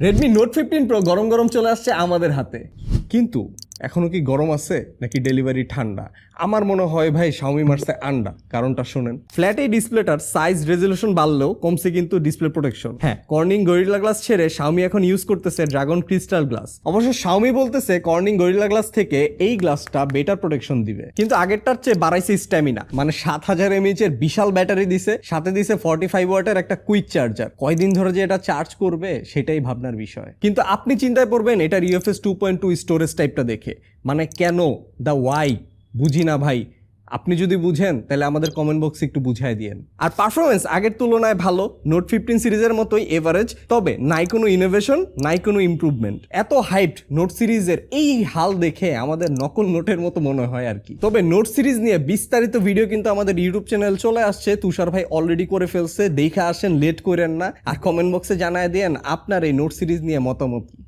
Redmi note fifteen pro গরম গরম চলে আসছে আমাদের হাতে। কিন্তু এখনও কি গরম আছে নাকি ডেলিভারি ঠান্ডা? আমার মনে হয় ভাই শাওমি মারছে আন্ডা কারণটা শোনেন। ফ্ল্যাট এই ডিসপ্লেটার সাইজ রেজলিউশন বাড়লেও কমছে কিন্তু ডিসপ্লে প্রোটেকশন হ্যাঁ। কর্নিং গরিলা গ্লাস ছেড়ে শাওমি এখন ইউজ করতেছে ড্রাগন ক্রিস্টাল গ্লাস অবশ্য শাওমি বলতেছে কর্নিং গরিলা গ্লাস থেকে এই গ্লাসটা বেটার প্রোটেকশন দিবে। কিন্তু আগেরটার চেয়ে বাড়াইছে স্ট্যামিনা মানে সাত হাজার এমএইচ এর বিশাল ব্যাটারি দিছে সাথে দিছে ফর্টি ফাইভ ওয়াটের একটা কুইক চার্জার কয়দিন ধরে যে এটা চার্জ করবে সেটাই ভাবনার বিষয়। কিন্তু আপনি চিন্তায় পড়বেন এটার UFS two point two storage টাইপটা দেখে। মানে কেন? দ্য ওয়াই বুঝি না ভাই। আপনি যদি বুঝেন, তাহলে আমাদের কমেন্ট বক্সে একটু বুঝাই দিয়েন। আর পারফরমেন্স আগের তুলনায় ভালো নোট ফিফটিন সিরিজের মতোই এভারেজ তবে নাই কোনো ইনোভেশন নাই কোনো ইমপ্রুভমেন্ট এত হাইপড নোট সিরিজের এই হাল দেখে আমাদের নকল নোটের মতো মনে হয় আর কি। তবে নোট সিরিজ নিয়ে বিস্তারিত ভিডিও কিন্তু আমাদের ইউটিউব চ্যানেল চলে আসছে। তুষার ভাই অলরেডি করে ফেলছে, দেখে আসেন লেট করেন না। আর কমেন্ট বক্সে জানায় দেন, আপনার এই নোট সিরিজ নিয়ে মতামত কি?